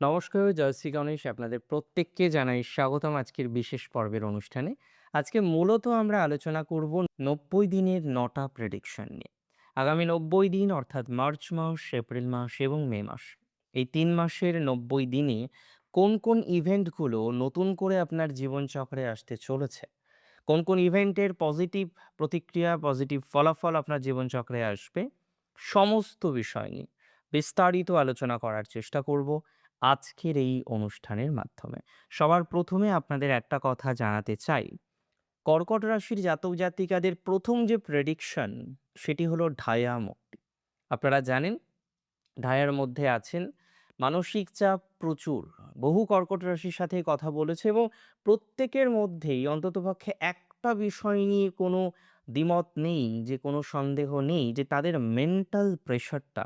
নমস্কার, জয়শ্রী গণেশ আপনাদের প্রত্যেককে জানাই স্বাগতম আজকের বিশেষ পর্বের অনুষ্ঠানে। আজকে মূলত আমরা আলোচনা করব নব্বই দিনের নটা প্রেডিকশন নিয়ে। আগামী নব্বই দিন অর্থাৎ মার্চ মাস, এপ্রিল মাস এবং মে মাস, এই তিন মাসের নব্বই দিনে কোন কোন ইভেন্টগুলো নতুন করে আপনার জীবনচক্রে আসতে চলেছে? কোন কোন ইভেন্টের পজিটিভ প্রতিক্রিয়া পজিটিভ ফলাফল আপনার জীবনচক্রে আসবে? সমস্ত বিষয় নিয়ে বিস্তারিত আলোচনা করার চেষ্টা করব। আজকের এই অনুষ্ঠানের মাধ্যমে। সবার প্রথমে আপনাদের একটা কথা জানাতে চাই। কর্কট রাশির জাতক জাতিকাদের প্রথম যে প্রেডিকশন সেটি হলো ঢায়া মুক্তি। আপনারা জানেন, ঢায়ার মধ্যে আছেন মানসিক চাপ প্রচুর। বহু কর্কট রাশির সাথে কথা বলেছে এবং প্রত্যেকের মধ্যেই অন্ততপক্ষে একটা বিষয় নিয়ে কোনো দ্বিমত নেই, যে কোনো সন্দেহ নেই, যে তাদের মেন্টাল প্রেশারটা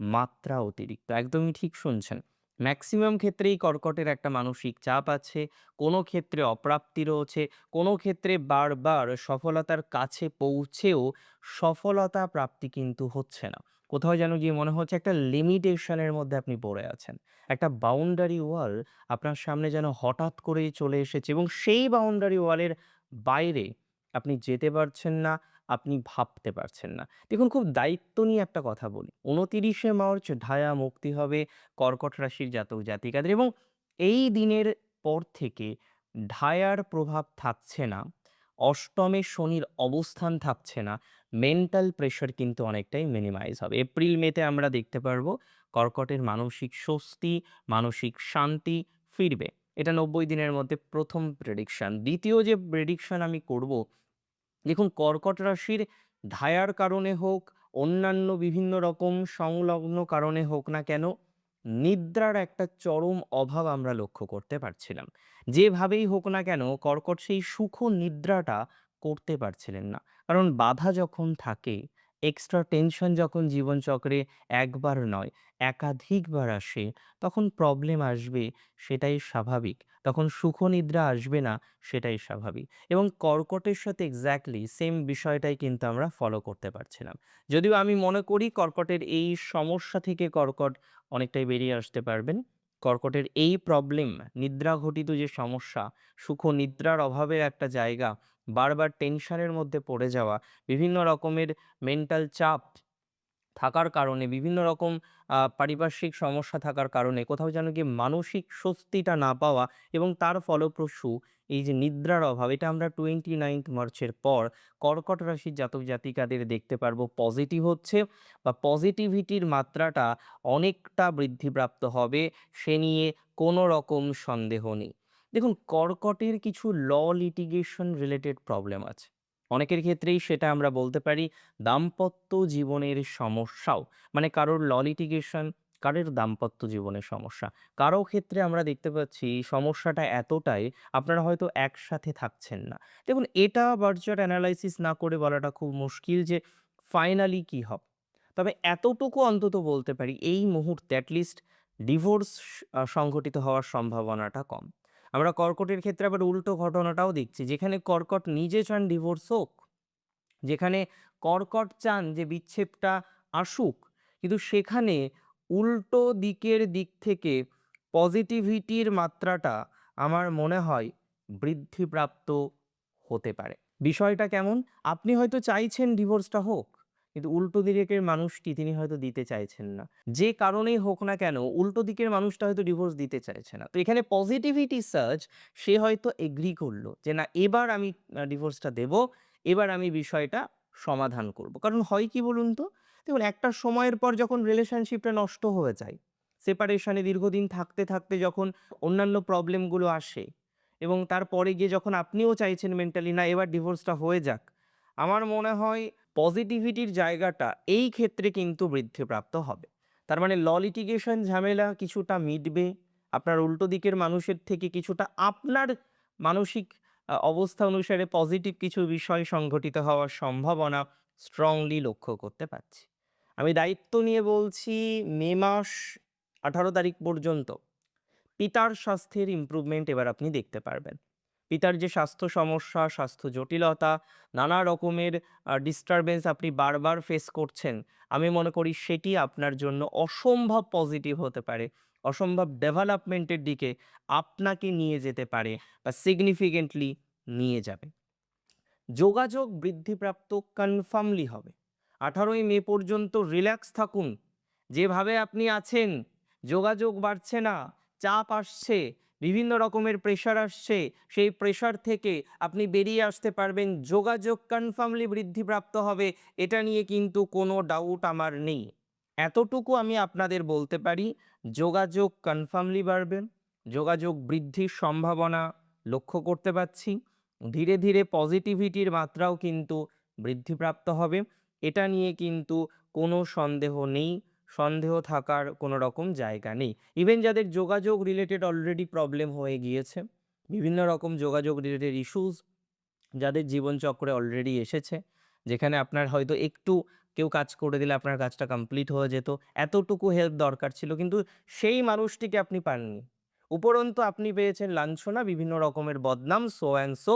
মাত্রা অতিরিক্ত। একদমই ঠিক শুনছেন। ম্যাক্সিমাম ক্ষেত্রেই কর্কটের একটা মানসিক চাপ আছে। কোনো ক্ষেত্রে অপ্রাপ্তি রয়েছে। কোনো ক্ষেত্রে বারবার সফলতার কাছে পৌঁছেও সফলতা প্রাপ্তি কিন্তু হচ্ছে না। কোথাও যেন গিয়ে মনে হচ্ছে একটা লিমিটেশনের মধ্যে আপনি পড়ে আছেন। একটা বাউন্ডারি ওয়াল আপনার সামনে যেন হঠাৎ করেই চলে এসেছে এবং সেই বাউন্ডারি ওয়ালের বাইরে আপনি যেতে পারছেন না। আপনি ভাবতে পারছেন না। দেখুন খুব দায়িত্ব নিয়ে একটা কথা বলি। উনতিরিশে মার্চ ঢায়া মুক্তি হবে কর্কট রাশির জাতক জাতিকাদের এবং এই দিনের পর থেকে ঢায়ার প্রভাব থাকছে না, অষ্টমে শনির অবস্থান থাকছে না মেন্টাল প্রেশার কিন্তু অনেকটাই মিনিমাইজ হবে। এপ্রিল মেতে আমরা দেখতে পারব কর্কটের মানসিক স্বস্তি, মানসিক শান্তি ফিরবে। এটা নব্বই দিনের মধ্যে প্রথম প্রেডিকশন দ্বিতীয় যে প্রেডিকশান আমি করব দেখুন, কর্কট রাশির ধায়ার কারণে হোক, অন্যান্য বিভিন্ন রকম সংলগ্ন কারণে হোক না কেন, নিদ্রার একটা চরম অভাব আমরা লক্ষ্য করতে পারছিলাম। যেভাবেই হোক না কেন, কর্কট সেই সুখ নিদ্রাটা করতে পারছিলেন না। কারণ বাধা যখন থাকে এক্সট্রা টেনশন যখন জীবনচক্রে একবার নয়, একাধিকবার আসে, তখন প্রবলেম আসবে সেটাই স্বাভাবিক। তখন সুখ নিদ্রা আসবে না সেটাই স্বাভাবিক। এবং কর্কটের সাথে এক্স্যাক্টলি সেম বিষয়টাই কিন্তু আমরা ফলো করতে পারছিলাম। যদিও আমি মনে করি কর্কটের এই সমস্যা থেকে কর্কট অনেকটাই বেরিয়ে আসতে পারবেন। কর্কটের এই প্রবলেম নিদ্রা ঘটিত যে সমস্যা, সুখ নিদ্রার অভাবের একটা জায়গা বারবার টেনশনের মধ্যে পড়ে যাওয়া, বিভিন্ন রকমের মেন্টাল চাপ থাকার কারণে, বিভিন্ন রকম পারিপার্শ্বিক সমস্যা থাকার কারণে, কোথাও যেন গিয়ে মানসিক স্বস্তিটা না পাওয়া এবং তার ফলপ্রসূ এই যে নিদ্রার অভাব, এটা আমরা টোয়েন্টি নাইন্থ মার্চের পর কর্কট রাশির জাতক জাতিকাদের দেখতে পারব পজিটিভ হচ্ছে বা পজিটিভিটির মাত্রাটা অনেকটা বৃদ্ধিপ্রাপ্ত হবে, সে নিয়ে কোনো রকম সন্দেহ নেই। দেখুন, কর্কটের কিছু ল লিটিগেশন রিলেটেড প্রবলেম আছে। অনেকের ক্ষেত্রেই সেটা আমরা বলতে পারি দাম্পত্য জীবনের সমস্যাও। মানে কারোর ল লিটিগেশন কারোর দাম্পত্য জীবনের সমস্যা। কারও ক্ষেত্রে আমরা দেখতে পাচ্ছি সমস্যাটা এতটাই আপনারা হয়তো একসাথে থাকছেন না। দেখুন, এটা বার্জার অ্যানালাইসিস না করে বলাটা খুব মুশকিল যে ফাইনালি কি হবে। তবে এতটুকু অন্তত বলতে পারি এই মুহূর্তে অ্যাটলিস্ট ডিভোর্স সংঘটিত হওয়ার সম্ভাবনাটা কম। আমরা কর্কটের ক্ষেত্রে আবার উল্টো ঘটনাটাও দেখছি। যেখানে কর্কট নিজে চান ডিভোর্স হোক, যেখানে কর্কট চান যে বিচ্ছেদটা আসুক, কিন্তু সেখানে উল্টো দিকের দিক থেকে পজিটিভিটির মাত্রাটা আমার মনে হয় বৃদ্ধিপ্রাপ্ত হতে পারে। বিষয়টা কেমন? আপনি হয়তো চাইছেন ডিভোর্সটা হোক কিন্তু উল্টো দিকের মানুষটি তিনি হয়তো দিতে চাইছেন না। যে কারণেই হোক না কেন, উল্টো দিকের মানুষটা হয়তো ডিভোর্স দিতে চাইছে না। তো এখানে পজিটিভিটি সার্চ সে হয়তো এগ্রি করল যে, না, এবার আমি ডিভোর্সটা দেব, এবার আমি বিষয়টা সমাধান করব। কারণ হয় কি বলুন তো? দেখুন, একটা সময়ের পর যখন রিলেশনশিপটা নষ্ট হয়ে যায় সেপারেশনে দীর্ঘদিন থাকতে থাকতে যখন অন্যান্য প্রবলেমগুলো আসে এবং তারপরে গিয়ে যখন আপনিও চাইছেন মেন্টালি না, এবার ডিভোর্সটা হয়ে যাক। আমার মনে হয় পজিটিভিটির জায়গাটা এই ক্ষেত্রে কিন্তু বৃদ্ধিপ্রাপ্ত হবে। তার মানে ল লিটিগেশন ঝামেলা কিছুটা মিটবে, আপনার উল্টো দিকের মানুষের থেকে কিছুটা আপনার মানসিক অবস্থা অনুসারে পজিটিভ কিছু বিষয় সংঘটিত হওয়ার সম্ভাবনা স্ট্রংলি লক্ষ্য করতে পারছি। আমি দায়িত্ব নিয়ে বলছি, মে মাস আঠারো তারিখ পর্যন্ত পিতার স্বাস্থ্যের ইমপ্রুভমেন্ট এবার আপনি দেখতে পারবেন। পিতার যে স্বাস্থ্য সমস্যা, স্বাস্থ্য জটিলতা, নানা রকমের ডিস্টারবেন্স আপনি বারবার ফেস করছেন, আমি মনে করি সেটি আপনার জন্য অসম্ভব পজিটিভ হতে পারে। অসম্ভব ডেভেলপমেন্টের দিকে আপনাকে নিয়ে যেতে পারে বা সিগনিফিকেন্টলি নিয়ে যাবে। যোগাযোগ বৃদ্ধিপ্রাপ্ত কনফার্মলি হবে। আঠারোই মে পর্যন্ত রিল্যাক্স থাকুন। যেভাবে আপনি আছেন, যোগাযোগ বাড়ছে না, চাপ আসছে বিভিন্ন রকমের প্রেশার আসছে। সেই প্রেশার থেকে আপনি বেরিয়ে আসতে পারবেন। যোগাযোগ কনফার্মলি বৃদ্ধিপ্রাপ্ত হবে। এটা নিয়ে কিন্তু কোনো ডাউট আমার নেই। এতটুকু আমি আপনাদের বলতে পারি। যোগাযোগ কনফার্মলি বাড়বে। যোগাযোগ বৃদ্ধির সম্ভাবনা লক্ষ্য করতে পারছি। ধীরে ধীরে পজিটিভিটির মাত্রাও কিন্তু বৃদ্ধিপ্রাপ্ত হবে। এটা নিয়ে কিন্তু কোনো সন্দেহ নেই। সন্দেহ থাকার কোনো রকম জায়গা নেই। ইভেন যাদের যোগাযোগ রিলেটেড অলরেডি প্রবলেম হয়ে গিয়েছে, বিভিন্ন রকম যোগাযোগ রিলেটেড ইস্যুস যাদের জীবনচক্রে অলরেডি এসেছে, যেখানে আপনার হয়তো একটু কেউ কাজ করে দিলে আপনার কাজটা কমপ্লিট হয়ে যেত, এতটুকু হেল্প দরকার ছিল, কিন্তু সেই মানুষটিকে আপনি পাননি। উপরন্তু আপনি পেয়েছেন লাঞ্ছনা, বিভিন্ন রকমের বদনাম সো অ্যান্ড সো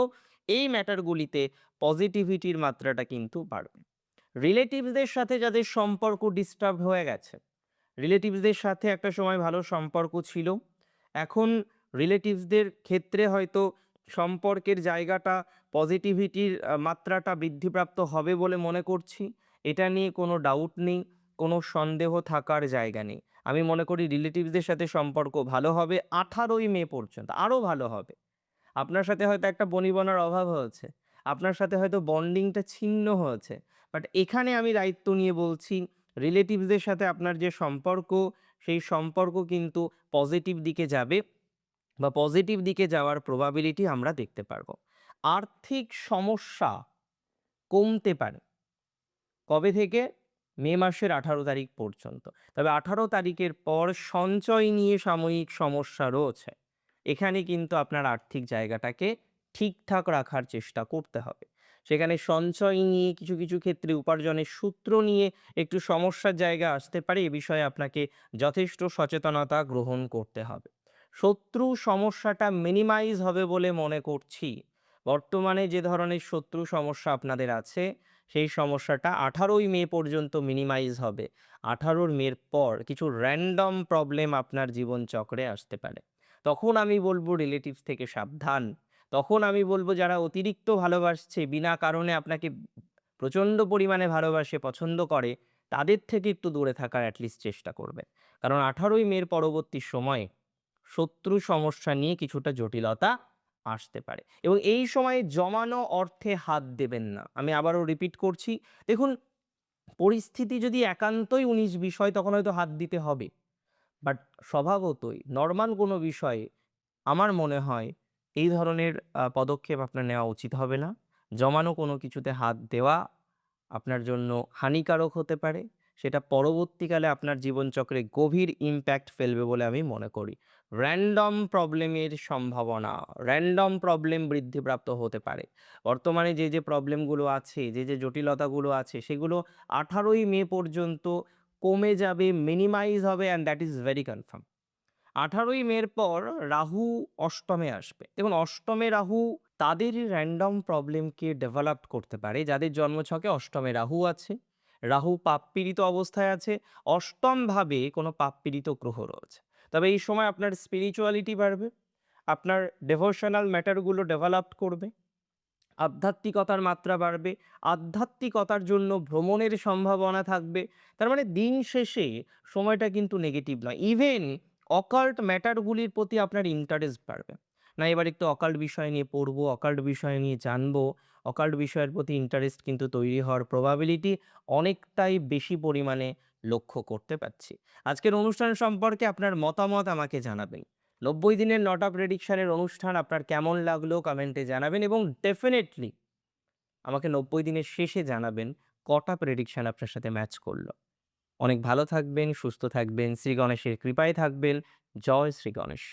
এই ম্যাটারগুলিতে পজিটিভিটির মাত্রাটা কিন্তু বাড়বে। রিলেটিভসদের সাথে যাদের সম্পর্ক ডিস্টার্ব হয়ে গেছে। রিলেটিভসদের সাথে একটা সময় ভালো সম্পর্ক ছিল। এখন রিলেটিভসদের ক্ষেত্রে হয়তো সম্পর্কের জায়গাটা পজিটিভিটির মাত্রাটা বৃদ্ধিপ্রাপ্ত হবে বলে মনে করছি। এটা নিয়ে কোনো ডাউট নেই, কোনো সন্দেহ থাকার জায়গা নেই। আমি মনে করি রিলেটিভসদের সাথে সম্পর্ক ভালো হবে আঠারোই মে পর্যন্ত আরও ভালো হবে। আপনার সাথে হয়তো একটা বনিবনার অভাব হয়েছে। আপনার সাথে হয়তো বন্ডিংটা ছিন্ন হয়েছে। বাট এখানে আমি দায়িত্ব নিয়ে বলছি রিলেটিভসদের সাথে আপনার যে সম্পর্ক, সেই সম্পর্ক কিন্তু পজিটিভ দিকে যাবে বা পজিটিভ দিকে যাওয়ার প্রবাবিলিটি আমরা দেখতে পারব। আর্থিক সমস্যা কমতে পারে কবে থেকে? মে মাসের আঠারো তারিখ পর্যন্ত। তবে আঠারো তারিখের পর সঞ্চয় নিয়ে সাময়িক সমস্যা রয়েছে। এখানে কিন্তু আপনার আর্থিক জায়গাটাকে ঠিকঠাক রাখার চেষ্টা করতে হবে। সেখানে সঞ্চয় নিয়ে, কিছু কিছু ক্ষেত্রে উপার্জনের সূত্র নিয়ে একটু সমস্যার জায়গা আসতে পারে। এ বিষয়ে আপনাকে যথেষ্ট সচেতনতা গ্রহণ করতে হবে। শত্রু সমস্যাটা মিনিমাইজ হবে বলে মনে করছি। বর্তমানে যে ধরনের শত্রু সমস্যা আপনাদের আছে, সেই সমস্যাটা আঠারোই মে পর্যন্ত মিনিমাইজ হবে। আঠারোর মের পর কিছু র্যান্ডম প্রবলেম আপনার জীবনচক্রে আসতে পারে। তখন আমি বলব রিলেটিভস থেকে সাবধান। তখন আমি বলব যারা অতিরিক্ত ভালোবাসছে, বিনা কারণে আপনাকে প্রচণ্ড পরিমাণে ভালোবাসে, পছন্দ করে, তাদের থেকে একটু দূরে থাকার অ্যাটলিস্ট চেষ্টা করবেন। কারণ আঠারোই মের পরবর্তী সময়ে শত্রু সমস্যা নিয়ে কিছুটা জটিলতা আসতে পারে। এবং এই সময়ে জমানো অর্থে হাত দেবেন না। আমি আবারও রিপিট করছি। দেখুন, পরিস্থিতি যদি একান্তই উনিশ বিষয়, তখন হয়তো হাত দিতে হবে। বাট স্বভাবতই নর্মাল কোনো বিষয়ে আমার মনে হয় এই ধরনের পদক্ষেপ আপনার নেওয়া উচিত হবে না। জমানো কোনো কিছুতে হাত দেওয়া আপনার জন্য হানিকারক হতে পারে। সেটা পরবর্তীকালে আপনার জীবনচক্রে গভীর ইম্প্যাক্ট ফেলবে বলে আমি মনে করি। র্যান্ডম প্রবলেমের সম্ভাবনা র্যান্ডম প্রবলেম বৃদ্ধিপ্রাপ্ত হতে পারে। বর্তমানে যে যে প্রবলেমগুলো আছে, যে যে জটিলতাগুলো আছে, সেগুলো আঠারোই মে পর্যন্ত কমে যাবে মিনিমাইজ হবে and that is very confirm আঠারোই মের পর রাহু অষ্টমে আসবে। দেখুন, অষ্টমে রাহু তাদের র্যান্ডম প্রবলেমকে ডেভেলপ করতে পারে। যাদের জন্মছকে অষ্টমে রাহু আছে, রাহু পাপপীড়িত অবস্থায় আছে, অষ্টমভাবে কোনো পাপপীড়িত গ্রহ রয়েছে। তবে এই সময় আপনার স্পিরিচুয়ালিটি বাড়বে, আপনার ডেভোশনাল ম্যাটারগুলো ডেভেলপ করবে, আধ্যাত্মিকতার মাত্রা বাড়বে, আধ্যাত্মিকতার জন্য ভ্রমণের সম্ভাবনা থাকবে। তার মানে দিন শেষে সময়টা কিন্তু নেগেটিভ নয়। ইভেন অকাল্ট ম্যাটারগুলির প্রতি আপনার ইন্টারেস্ট বাড়বে। না, এবার একটু অকাল্ট বিষয় নিয়ে পড়ব অকাল্ট বিষয় নিয়ে জানব। অকাল্ট বিষয়ের প্রতি ইন্টারেস্ট কিন্তু তৈরি হওয়ার প্রবাবিলিটি অনেকটাই বেশি পরিমাণে লক্ষ্য করতে পারছি। আজকের অনুষ্ঠান সম্পর্কে আপনার মতামত আমাকে জানাবেন। নব্বই দিনের নটা প্রেডিকশানের অনুষ্ঠান আপনার কেমন লাগল কমেন্টে জানাবেন এবং ডেফিনেটলি আমাকে নব্বই দিনের শেষে জানাবেন কটা প্রেডিকশান আপনার সাথে ম্যাচ করল। অনেক ভালো থাকবেন সুস্থ থাকবেন। শ্রী গণেশের কৃপায় থাকবেন। জয় শ্রী গণেশ।